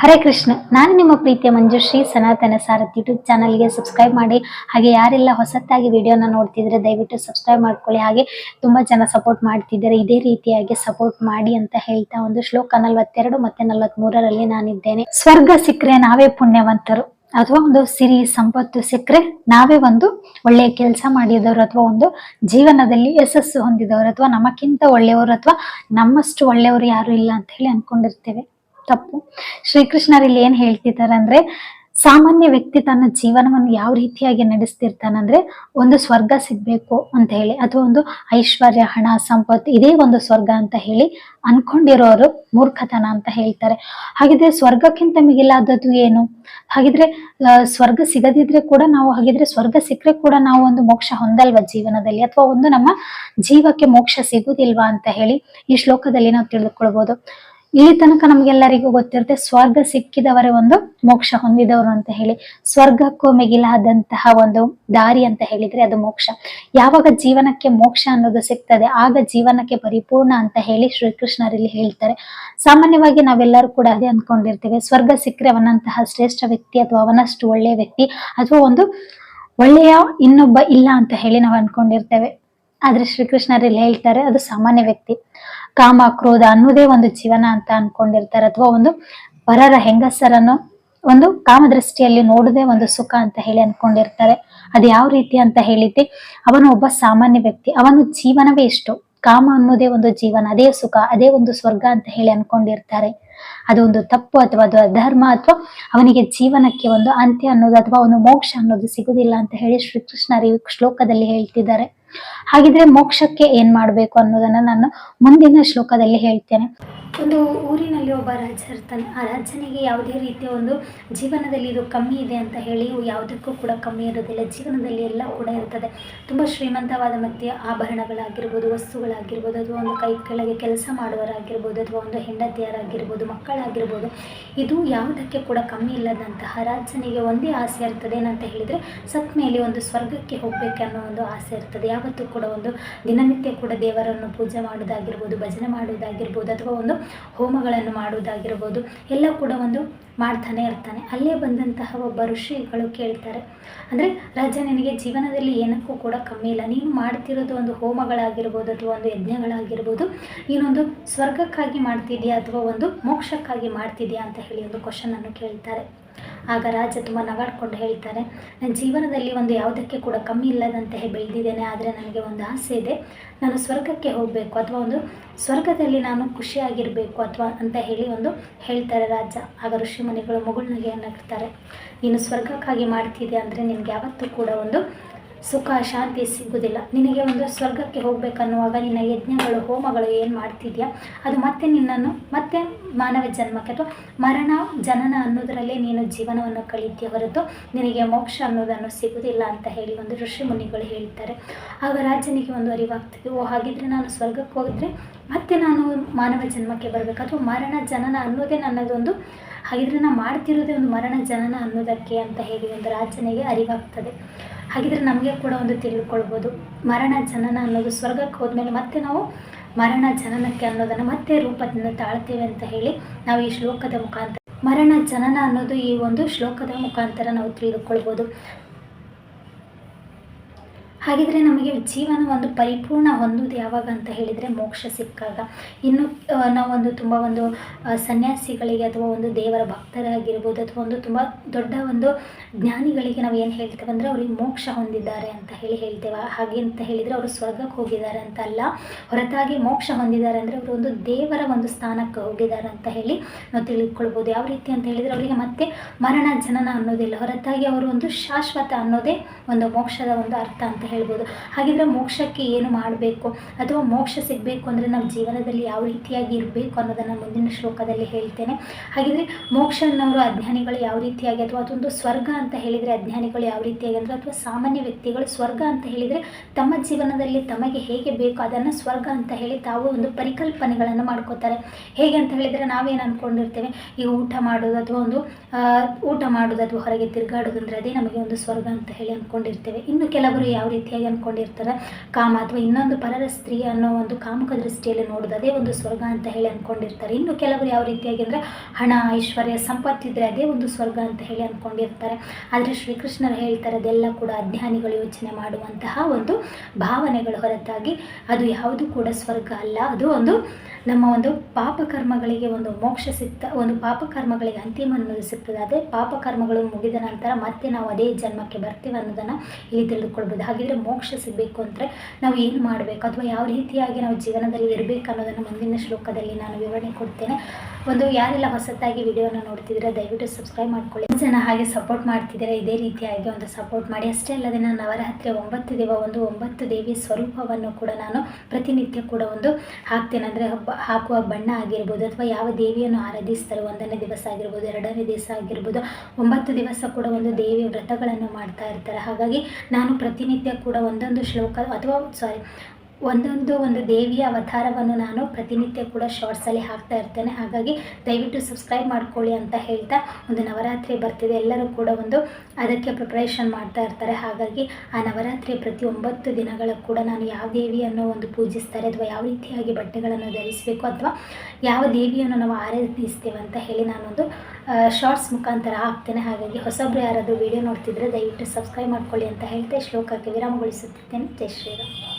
ಹರೇ ಕೃಷ್ಣ. ನಾನು ನಿಮ್ಮ ಪ್ರೀತಿಯ ಮಂಜುಶ್ರೀ, ಸನಾತನ ಸಾರಥಿ ಯೂಟ್ಯೂಬ್ ಚಾನಲ್ಗೆ ಸಬ್ಸ್ಕ್ರೈಬ್ ಮಾಡಿ, ಹಾಗೆ ಯಾರೆಲ್ಲ ಹೊಸತಾಗಿ ವಿಡಿಯೋನ ನೋಡ್ತಿದ್ರೆ ದಯವಿಟ್ಟು ಸಬ್ಸ್ಕ್ರೈಬ್ ಮಾಡ್ಕೊಳ್ಳಿ. ಹಾಗೆ ತುಂಬಾ ಜನ ಸಪೋರ್ಟ್ ಮಾಡ್ತಿದ್ದಾರೆ, ಇದೇ ರೀತಿಯಾಗಿ ಸಪೋರ್ಟ್ ಮಾಡಿ ಅಂತ ಹೇಳ್ತಾ ಒಂದು ಶ್ಲೋಕ ನಲವತ್ತೆರಡು ಮತ್ತೆ ನಲವತ್ಮೂರರಲ್ಲಿ ನಾನಿದ್ದೇನೆ. ಸ್ವರ್ಗ ಸಿಕ್ಕರೆ ನಾವೇ ಪುಣ್ಯವಂತರು. ಅಥವಾ ಒಂದು ಸಿರಿ ಸಂಪತ್ತು ಸಿಕ್ಕರೆ ನಾವೇ ಒಂದು ಒಳ್ಳೆಯ ಕೆಲಸ ಮಾಡಿದವರು, ಅಥವಾ ಒಂದು ಜೀವನದಲ್ಲಿ ಯಶಸ್ಸು ಹೊಂದಿದವರು, ಅಥವಾ ನಮಕ್ಕಿಂತ ಒಳ್ಳೆಯವರು, ಅಥವಾ ನಮ್ಮಷ್ಟು ಒಳ್ಳೆಯವರು ಯಾರು ಇಲ್ಲ ಅಂತ ಹೇಳಿ ಅನ್ಕೊಂಡಿರ್ತೇವೆ ತಪ್ಪು. ಶ್ರೀಕೃಷ್ಣರು ಇಲ್ಲಿ ಏನ್ ಹೇಳ್ತಿದ್ದಾರೆ ಅಂದ್ರೆ ಸಾಮಾನ್ಯ ವ್ಯಕ್ತಿ ತನ್ನ ಜೀವನವನ್ನು ಯಾವ ರೀತಿಯಾಗಿ ನಡೆಸ್ತಿರ್ತಾನಂದ್ರೆ, ಒಂದು ಸ್ವರ್ಗ ಸಿಗ್ಬೇಕು ಅಂತ ಹೇಳಿ, ಅಥವಾ ಒಂದು ಐಶ್ವರ್ಯ, ಹಣ, ಸಂಪತ್ತು, ಇದೇ ಒಂದು ಸ್ವರ್ಗ ಅಂತ ಹೇಳಿ ಅನ್ಕೊಂಡಿರೋರು ಮೂರ್ಖತನ ಅಂತ ಹೇಳ್ತಾರೆ. ಹಾಗಿದ್ರೆ ಸ್ವರ್ಗಕ್ಕಿಂತ ಮಿಗಿಲಾದದ್ದು ಏನು? ಹಾಗಿದ್ರೆ ಸ್ವರ್ಗ ಸಿಗದಿದ್ರೆ ಕೂಡ ನಾವು, ಹಾಗಿದ್ರೆ ಸ್ವರ್ಗ ಸಿಕ್ಕರೆ ಕೂಡ ನಾವು ಒಂದು ಮೋಕ್ಷ ಹೊಂದಲ್ವಾ ಜೀವನದಲ್ಲಿ? ಅಥವಾ ಒಂದು ನಮ್ಮ ಜೀವಕ್ಕೆ ಮೋಕ್ಷ ಸಿಗುದಿಲ್ವಾ ಅಂತ ಹೇಳಿ ಈ ಶ್ಲೋಕದಲ್ಲಿ ನಾವು ತಿಳಿದುಕೊಳ್ಬಹುದು ಇಲ್ಲಿ ತನಕ ನಮ್ಗೆಲ್ಲರಿಗೂ ಗೊತ್ತಿರುತ್ತೆ ಸ್ವರ್ಗ ಸಿಕ್ಕಿದವರೇ ಒಂದು ಮೋಕ್ಷ ಹೊಂದಿದವರು ಅಂತ ಹೇಳಿ. ಸ್ವರ್ಗಕ್ಕೂ ಮಿಗಿಲಾದಂತಹ ಒಂದು ದಾರಿ ಅಂತ ಹೇಳಿದ್ರೆ ಅದು ಮೋಕ್ಷ. ಯಾವಾಗ ಜೀವನಕ್ಕೆ ಮೋಕ್ಷ ಅನ್ನೋದು ಸಿಗ್ತದೆ, ಆಗ ಜೀವನಕ್ಕೆ ಪರಿಪೂರ್ಣ ಅಂತ ಹೇಳಿ ಶ್ರೀಕೃಷ್ಣರಲ್ಲಿ ಹೇಳ್ತಾರೆ. ಸಾಮಾನ್ಯವಾಗಿ ನಾವೆಲ್ಲರೂ ಕೂಡ ಅದೇ ಅನ್ಕೊಂಡಿರ್ತೇವೆ. ಸ್ವರ್ಗ ಸಿಕ್ಕರೆ ಅವನಂತಹ ಶ್ರೇಷ್ಠ ವ್ಯಕ್ತಿ ಅಥವಾ ಅವನಷ್ಟು ಒಳ್ಳೆಯ ವ್ಯಕ್ತಿ ಅಥವಾ ಒಂದು ಒಳ್ಳೆಯ ಇನ್ನೊಬ್ಬ ಇಲ್ಲ ಅಂತ ಹೇಳಿ ನಾವು ಅನ್ಕೊಂಡಿರ್ತೇವೆ. ಆದ್ರೆ ಶ್ರೀಕೃಷ್ಣರಲ್ಲಿ ಹೇಳ್ತಾರೆ, ಅದು ಸಾಮಾನ್ಯ ವ್ಯಕ್ತಿ. ಕಾಮ, ಕ್ರೋಧ ಅನ್ನೋದೇ ಒಂದು ಜೀವನ ಅಂತ ಅನ್ಕೊಂಡಿರ್ತಾರೆ. ಅಥವಾ ಒಂದು ಪರರ ಹೆಂಗಸರನ್ನು ಒಂದು ಕಾಮದೃಷ್ಟಿಯಲ್ಲಿ ನೋಡದೆ ಒಂದು ಸುಖ ಅಂತ ಹೇಳಿ ಅನ್ಕೊಂಡಿರ್ತಾರೆ. ಅದು ಯಾವ ರೀತಿ ಅಂತ ಹೇಳಿದ್ದೆ, ಅವನು ಒಬ್ಬ ಸಾಮಾನ್ಯ ವ್ಯಕ್ತಿ. ಅವನು ಜೀವನವೇ ಇಷ್ಟು ಕಾಮ ಅನ್ನೋದೇ ಒಂದು ಜೀವನ, ಅದೇ ಸುಖ, ಅದೇ ಒಂದು ಸ್ವರ್ಗ ಅಂತ ಹೇಳಿ ಅನ್ಕೊಂಡಿರ್ತಾರೆ. ಅದು ಒಂದು ತಪ್ಪು ಅಥವಾ ಅದು ಅಧರ್ಮ ಅಥವಾ ಅವನಿಗೆ ಜೀವನಕ್ಕೆ ಒಂದು ಅಂತ್ಯ ಅನ್ನೋದು ಅಥವಾ ಒಂದು ಮೋಕ್ಷ ಅನ್ನೋದು ಸಿಗುದಿಲ್ಲ ಅಂತ ಹೇಳಿ ಶ್ರೀಕೃಷ್ಣರು ಶ್ಲೋಕದಲ್ಲಿ ಹೇಳ್ತಿದ್ದಾರೆ. ಹಾಗಿದ್ರೆ ಮೋಕ್ಷಕ್ಕೆ ಏನ್ ಮಾಡ್ಬೇಕು ಅನ್ನೋದನ್ನ ನಾನು ಮುಂದಿನ ಶ್ಲೋಕದಲ್ಲಿ ಹೇಳ್ತೇನೆ. ಒಂದು ಊರಿನಲ್ಲಿ ಒಬ್ಬ ರಾಜ ಇರ್ತಾನೆ ಆ ರಾಜನಿಗೆ ಯಾವುದೇ ರೀತಿಯ ಒಂದು ಜೀವನದಲ್ಲಿ ಇದು ಕಮ್ಮಿ ಇದೆ ಅಂತ ಹೇಳಿ ಯಾವುದಕ್ಕೂ ಕೂಡ ಕಮ್ಮಿ ಇರೋದಿಲ್ಲ ಜೀವನದಲ್ಲಿ ಎಲ್ಲ ಕೂಡ ಇರ್ತದೆ. ತುಂಬ ಶ್ರೀಮಂತವಾದ ಮತ್ತೆ ಆಭರಣಗಳಾಗಿರ್ಬೋದು, ವಸ್ತುಗಳಾಗಿರ್ಬೋದು, ಅಥವಾ ಒಂದು ಕೈ ಕೆಳಗೆ ಕೆಲಸ ಮಾಡುವರಾಗಿರ್ಬೋದು ಅಥವಾ ಒಂದು ಹೆಂಡತಿಯರಾಗಿರ್ಬೋದು, ಮಕ್ಕಳಾಗಿರ್ಬೋದು, ಇದು ಯಾವುದಕ್ಕೆ ಕೂಡ ಕಮ್ಮಿ ಇಲ್ಲದಂತಹ ರಾಜನಿಗೆ ಒಂದೇ ಆಸೆ ಇರ್ತದೆ ಏನಂತ ಹೇಳಿದರೆ ಸತ್ ಮೇಲೆ ಒಂದು ಸ್ವರ್ಗಕ್ಕೆ ಹೋಗಬೇಕು ಅನ್ನೋ ಒಂದು ಆಸೆ ಇರ್ತದೆ. ಯಾವತ್ತೂ ಕೂಡ ಒಂದು ದಿನನಿತ್ಯ ಕೂಡ ದೇವರನ್ನು ಪೂಜೆ ಮಾಡೋದಾಗಿರ್ಬೋದು ಭಜನೆ ಮಾಡೋದಾಗಿರ್ಬೋದು ಅಥವಾ ಒಂದು ಹೋಮಗಳನ್ನು ಮಾಡುವುದಾಗಿರ್ಬೋದು, ಎಲ್ಲ ಕೂಡ ಒಂದು ಮಾಡ್ತಾನೆ ಇರ್ತಾನೆ. ಅಲ್ಲೇ ಬಂದಂತಹ ಒಬ್ಬ ಋಷಿಗಳು ಕೇಳ್ತಾರೆ, ಅಂದರೆ ರಾಜ ನಿನಗೆ ಜೀವನದಲ್ಲಿ ಏನಕ್ಕೂ ಕೂಡ ಕಮ್ಮಿ ಇಲ್ಲ. ನೀನು ಮಾಡ್ತಿರೋದು ಒಂದು ಹೋಮಗಳಾಗಿರ್ಬೋದು ಅಥವಾ ಒಂದು ಯಜ್ಞಗಳಾಗಿರ್ಬೋದು, ನೀನೊಂದು ಸ್ವರ್ಗಕ್ಕಾಗಿ ಮಾಡ್ತಿದ್ಯಾ ಅಥವಾ ಒಂದು ಮೋಕ್ಷಕ್ಕಾಗಿ ಮಾಡ್ತಿದ್ಯಾ ಅಂತ ಹೇಳಿ ಒಂದು ಕ್ವಶನನ್ನು ಕೇಳ್ತಾರೆ. ಆಗ ರಾಜ ತುಂಬ ನಗಾಡ್ಕೊಂಡು ಹೇಳ್ತಾರೆ ನನ್ನ ಜೀವನದಲ್ಲಿ ಒಂದು ಯಾವುದಕ್ಕೆ ಕೂಡ ಕಮ್ಮಿ ಇಲ್ಲದಂತೆ ಬೆಳೆದಿದ್ದೇನೆ, ಆದರೆ ನನಗೆ ಒಂದು ಆಸೆ ಇದೆ. ನಾನು ಸ್ವರ್ಗಕ್ಕೆ ಹೋಗಬೇಕು ಅಥವಾ ಒಂದು ಸ್ವರ್ಗದಲ್ಲಿ ನಾನು ಖುಷಿಯಾಗಿರಬೇಕು ಅಥವಾ ಅಂತ ಹೇಳಿ ಒಂದು ಹೇಳ್ತಾರೆ ರಾಜ. ಆಗ ಋಷಿಮುನಿಗಳು ಮುಗುಳ್ನಗೆಯನ್ನು ನಗ್ತಾರೆ ನೀನು ಸ್ವರ್ಗಕ್ಕಾಗಿ ಮಾಡ್ತಿದ್ದೆ ಅಂದರೆ ನಿನಗೆ ಯಾವತ್ತೂ ಕೂಡ ಒಂದು ಸುಖ, ಶಾಂತಿ ಸಿಗುವುದಿಲ್ಲ. ನಿನಗೆ ಒಂದು ಸ್ವರ್ಗಕ್ಕೆ ಹೋಗಬೇಕನ್ನುವಾಗ ನಿನ್ನ ಯಜ್ಞಗಳು, ಹೋಮಗಳು ಏನು ಮಾಡ್ತಿದ್ಯಾ? ಅದು ಮತ್ತೆ ನಿನ್ನನ್ನು, ಮತ್ತೆ ಮಾನವ ಜನ್ಮಕ್ಕೆ ಅಥವಾ ಮರಣ ಜನನ ಅನ್ನೋದರಲ್ಲೇ ನೀನು ಜೀವನವನ್ನು ಕಳೀತೀಯ ಹೊರತು ನಿನಗೆ ಮೋಕ್ಷ ಅನ್ನೋದನ್ನು ಸಿಗುವುದಿಲ್ಲ ಅಂತ ಹೇಳಿ ಒಂದು ಋಷಿ ಮುನಿಗಳು ಹೇಳ್ತಾರೆ. ಆಗ ರಾಜನಿಗೆ ಒಂದು ಅರಿವಾಗ್ತದೆ, ಓ ಹಾಗಿದ್ರೆ ನಾನು ಸ್ವರ್ಗಕ್ಕೆ ಹೋಗಿದ್ರೆ ಮತ್ತೆ ನಾನು ಮಾನವ ಜನ್ಮಕ್ಕೆ ಬರಬೇಕು ಅಥವಾ ಮರಣ ಜನನ ಅನ್ನೋದೇ ನನ್ನದೊಂದು, ಹಾಗಿದ್ರೆ ನಾನು ಮಾಡ್ತಿರೋದೇ ಒಂದು ಮರಣ ಜನನ ಅನ್ನೋದಕ್ಕೆ ಅಂತ ಹೇಳಿ ಒಂದು ರಾಜನಿಗೆ ಅರಿವಾಗ್ತದೆ. ಹಾಗಿದ್ರೆ ನಮಗೆ ಕೂಡ ಒಂದು ತಿಳ್ಕೊಳ್ಬೋದು. ಮರಣ ಜನನ ಅನ್ನೋದು ಸ್ವರ್ಗಕ್ಕೆ ಹೋದ್ಮೇಲೆ ಮತ್ತೆ ನಾವು ಮರಣ ಜನನಕ್ಕೆ ಅನ್ನೋದನ್ನು ಮತ್ತೆ ರೂಪದಿಂದ ತಾಳ್ತೇವೆ ಅಂತ ಹೇಳಿ ನಾವು ಈ ಶ್ಲೋಕದ ಮುಖಾಂತರ ಮರಣ ಜನನ ಅನ್ನೋದು ಈ ಒಂದು ಶ್ಲೋಕದ ಮುಖಾಂತರ ನಾವು ತಿಳಿದುಕೊಳ್ಬೋದು. ಹಾಗಿದ್ರೆ ನಮಗೆ ಜೀವನ ಒಂದು ಪರಿಪೂರ್ಣ ಹೊಂದುವುದು ಯಾವಾಗ ಅಂತ ಹೇಳಿದರೆ ಮೋಕ್ಷ ಸಿಕ್ಕಾಗ. ಇನ್ನು ನಾವೊಂದು ತುಂಬ ಒಂದು ಸನ್ಯಾಸಿಗಳಿಗೆ ಅಥವಾ ಒಂದು ದೇವರ ಭಕ್ತರಾಗಿರ್ಬೋದು ಅಥವಾ ಒಂದು ತುಂಬ ದೊಡ್ಡ ಒಂದು ಜ್ಞಾನಿಗಳಿಗೆ ನಾವು ಏನು ಹೇಳ್ತೇವೆ ಅಂದರೆ ಅವ್ರಿಗೆ ಮೋಕ್ಷ ಹೊಂದಿದ್ದಾರೆ ಅಂತ ಹೇಳಿ ಹೇಳ್ತೇವೆ. ಹಾಗೆ ಅಂತ ಹೇಳಿದರೆ ಅವರು ಸ್ವರ್ಗಕ್ಕೆ ಹೋಗಿದ್ದಾರೆ ಅಂತ ಅಲ್ಲ, ಹೊರತಾಗಿ ಮೋಕ್ಷ ಹೊಂದಿದ್ದಾರೆ ಅಂದರೆ ಅವರು ಒಂದು ದೇವರ ಒಂದು ಸ್ಥಾನಕ್ಕೆ ಹೋಗಿದ್ದಾರೆ ಅಂತ ಹೇಳಿ ನಾವು ತಿಳಿದುಕೊಳ್ಬೋದು ಯಾವ ರೀತಿ ಅಂತ ಹೇಳಿದರೆ ಅವರಿಗೆ ಮತ್ತೆ ಮರಣ ಜನನ ಅನ್ನೋದಿಲ್ಲ, ಹೊರತಾಗಿ ಅವರು ಒಂದು ಶಾಶ್ವತ ಅನ್ನೋದೇ ಒಂದು ಮೋಕ್ಷದ ಒಂದು ಅರ್ಥ ಅಂತ ಹೇಳ್ಬೋದು. ಹಾಗಿದ್ರೆ ಮೋಕ್ಷಕ್ಕೆ ಏನು ಮಾಡಬೇಕು? ಅಥವಾ ಮೋಕ್ಷ ಸಿಗಬೇಕು ಅಂದರೆ ನಮ್ಮ ಜೀವನದಲ್ಲಿ ಯಾವ ರೀತಿಯಾಗಿ ಇರಬೇಕು ಅನ್ನೋದನ್ನು ಮುಂದಿನ ಶ್ಲೋಕದಲ್ಲಿ ಹೇಳ್ತೇನೆ. ಹಾಗಿದ್ರೆ ಅನ್ನೋರು ಅಜ್ಞಾನಿಗಳು ಯಾವ ರೀತಿಯಾಗಿ ಅಥವಾ ಅದೊಂದು ಸ್ವರ್ಗ ಅಂತ ಹೇಳಿದರೆ ಅಜ್ಞಾನಿಗಳು ಯಾವ ರೀತಿಯಾಗಿ ಅಂದರೆ ಅಥವಾ ಸಾಮಾನ್ಯ ವ್ಯಕ್ತಿಗಳು ಸ್ವರ್ಗ ಅಂತ ಹೇಳಿದರೆ ತಮ್ಮ ಜೀವನದಲ್ಲಿ ತಮಗೆ ಹೇಗೆ ಬೇಕು ಅದನ್ನು ಸ್ವರ್ಗ ಅಂತ ಹೇಳಿ ತಾವು ಒಂದು ಪರಿಕಲ್ಪನೆಗಳನ್ನು ಮಾಡ್ಕೋತಾರೆ. ಹೇಗೆ ಅಂತ ಹೇಳಿದರೆ ನಾವೇನು ಅಂದ್ಕೊಂಡಿರ್ತೇವೆ ಈಗ ಊಟ ಮಾಡೋದು ಅಥವಾ ಒಂದು ಊಟ ಮಾಡೋದು ಅಥವಾ ಹೊರಗೆ ತಿರುಗಾಡೋದು ಅಂದರೆ ಅದೇ ನಮಗೆ ಒಂದು ಸ್ವರ್ಗ ಅಂತ ಹೇಳಿ ಅಂದ್ಕೊಂಡಿರ್ತೇವೆ ಇನ್ನು ಕೆಲವರು ಯಾವ ರೀತಿ ರೀತಿಯಾಗಿ ಅಂದ್ಕೊಂಡಿರ್ತಾರೆ. ಕಾಮ ಅಥವಾ ಇನ್ನೊಂದು ಪರರ ಸ್ತ್ರೀ ಅನ್ನೋ ಒಂದು ಕಾಮುಕ ದೃಷ್ಟಿಯಲ್ಲಿ ನೋಡೋದು ಅದೇ ಒಂದು ಸ್ವರ್ಗ ಅಂತ ಹೇಳಿ ಅಂದ್ಕೊಂಡಿರ್ತಾರೆ. ಇನ್ನು ಕೆಲವರು ಯಾವ ರೀತಿಯಾಗಿ ಅಂದರೆ ಹಣ, ಐಶ್ವರ್ಯ ಸಂಪತ್ತಿದ್ರೆ ಅದೇ ಒಂದು ಸ್ವರ್ಗ ಅಂತ ಹೇಳಿ ಅಂದ್ಕೊಂಡಿರ್ತಾರೆ. ಆದರೆ ಶ್ರೀಕೃಷ್ಣರು ಹೇಳ್ತಾರೆ ಅದೆಲ್ಲ ಕೂಡ ಅಜ್ಞಾನಿಗಳು ಯೋಚನೆ ಮಾಡುವಂತಹ ಒಂದು ಭಾವನೆಗಳು ಹೊರತಾಗಿ ಅದು ಯಾವುದು ಕೂಡ ಸ್ವರ್ಗ ಅಲ್ಲ. ಅದು ಒಂದು ನಮ್ಮ ಒಂದು ಪಾಪಕರ್ಮಗಳಿಗೆ ಒಂದು ಮೋಕ್ಷ ಸಿಗ್ತಾ ಒಂದು ಪಾಪಕರ್ಮಗಳಿಗೆ ಅಂತಿಮ ಅನ್ನೋದು ಸಿಗ್ತದೆ. ಅದೇ ಪಾಪಕರ್ಮಗಳು ಮುಗಿದ ನಂತರ ಮತ್ತೆ ನಾವು ಅದೇ ಜನ್ಮಕ್ಕೆ ಬರ್ತೀವಿ ಅನ್ನೋದನ್ನು ಇಲ್ಲಿ ತಿಳಿದುಕೊಳ್ಬೋದು. ಹಾಗಿದ್ರೆ ಮೋಕ್ಷ ಸಿಗಬೇಕು ಅಂದರೆ ನಾವು ಏನು ಮಾಡಬೇಕು? ಅಥವಾ ಯಾವ ರೀತಿಯಾಗಿ ನಾವು ಜೀವನದಲ್ಲಿ ಇರಬೇಕು ಅನ್ನೋದನ್ನು ಮುಂದಿನ ಶ್ಲೋಕದಲ್ಲಿ ನಾನು ವಿವರಣೆ ಕೊಡ್ತೇನೆ. ಒಂದು ಯಾರೆಲ್ಲ ಹೊಸತಾಗಿ ವಿಡಿಯೋನ ನೋಡ್ತಿದ್ರೆ ದಯವಿಟ್ಟು ಸಬ್ಸ್ಕ್ರೈಬ್ ಮಾಡ್ಕೊಳ್ಳಿ. ಜನ ಹಾಗೆ ಸಪೋರ್ಟ್ ಮಾಡ್ತಿದ್ದಾರೆ, ಇದೇ ರೀತಿಯಾಗಿ ಒಂದು ಸಪೋರ್ಟ್ ಮಾಡಿ. ಅಷ್ಟೇ ಅಲ್ಲದೆ ನಾನು ನವರಾತ್ರಿ ಒಂಬತ್ತು ದೇವ, ಒಂದು ಒಂಬತ್ತು ದೇವಿ ಸ್ವರೂಪವನ್ನು ಕೂಡ ನಾನು ಪ್ರತಿನಿತ್ಯ ಕೂಡ ಒಂದು ಹಾಕ್ತೇನೆ. ಅಂದರೆ ಹಾಕುವ ಬಣ್ಣ ಆಗಿರ್ಬೋದು ಅಥವಾ ಯಾವ ದೇವಿಯನ್ನು ಆರಾಧಿಸ್ತಾರೆ, ಒಂದನೇ ದಿವಸ ಆಗಿರ್ಬೋದು, ಎರಡನೇ ದಿವಸ ಆಗಿರ್ಬೋದು, ಒಂಬತ್ತು ದಿವಸ ಕೂಡ ಒಂದು ದೇವಿ ವ್ರತಗಳನ್ನು ಮಾಡ್ತಾ ಇರ್ತಾರೆ. ಹಾಗಾಗಿ ನಾನು ಪ್ರತಿನಿತ್ಯ ಕೂಡ ಒಂದೊಂದು ಶ್ಲೋಕ ಅಥವಾ ಸಾರಿ ಒಂದೊಂದು ಒಂದು ದೇವಿಯ ಅವತಾರವನ್ನು ನಾನು ಪ್ರತಿನಿತ್ಯ ಕೂಡ ಶಾರ್ಟ್ಸಲ್ಲಿ ಹಾಕ್ತಾ ಇರ್ತೇನೆ. ಹಾಗಾಗಿ ದಯವಿಟ್ಟು ಸಬ್ಸ್ಕ್ರೈಬ್ ಮಾಡ್ಕೊಳ್ಳಿ ಅಂತ ಹೇಳ್ತಾ ಒಂದು ನವರಾತ್ರಿ ಬರ್ತಿದೆ. ಎಲ್ಲರೂ ಕೂಡ ಒಂದು ಅದಕ್ಕೆ ಪ್ರಿಪ್ರೇಷನ್ ಮಾಡ್ತಾ ಇರ್ತಾರೆ. ಹಾಗಾಗಿ ಆ ನವರಾತ್ರಿ ಪ್ರತಿ ಒಂಬತ್ತು ದಿನಗಳ ಕೂಡ ನಾನು ಯಾವ ದೇವಿಯನ್ನು ಒಂದು ಪೂಜಿಸ್ತಾರೆ ಅಥವಾ ಯಾವ ರೀತಿಯಾಗಿ ಬಟ್ಟೆಗಳನ್ನು ಧರಿಸಬೇಕು ಅಥವಾ ಯಾವ ದೇವಿಯನ್ನು ನಾವು ಆರಾಧಿಸ್ತೇವೆ ಅಂತ ಹೇಳಿ ನಾನೊಂದು ಶಾರ್ಟ್ಸ್ ಮುಖಾಂತರ ಹಾಕ್ತೇನೆ. ಹಾಗಾಗಿ ಹೊಸಬ್ರು ಯಾರಾದರೂ ವಿಡಿಯೋ ನೋಡ್ತಿದ್ರೆ ದಯವಿಟ್ಟು ಸಬ್ಸ್ಕ್ರೈಬ್ ಮಾಡ್ಕೊಳ್ಳಿ ಅಂತ ಹೇಳ್ತಾ ಶ್ಲೋಕಕ್ಕೆ ವಿರಾಮಗೊಳಿಸುತ್ತಿದ್ದೇನೆ. ಜಯ ಶ್ರೀರಾಮ್.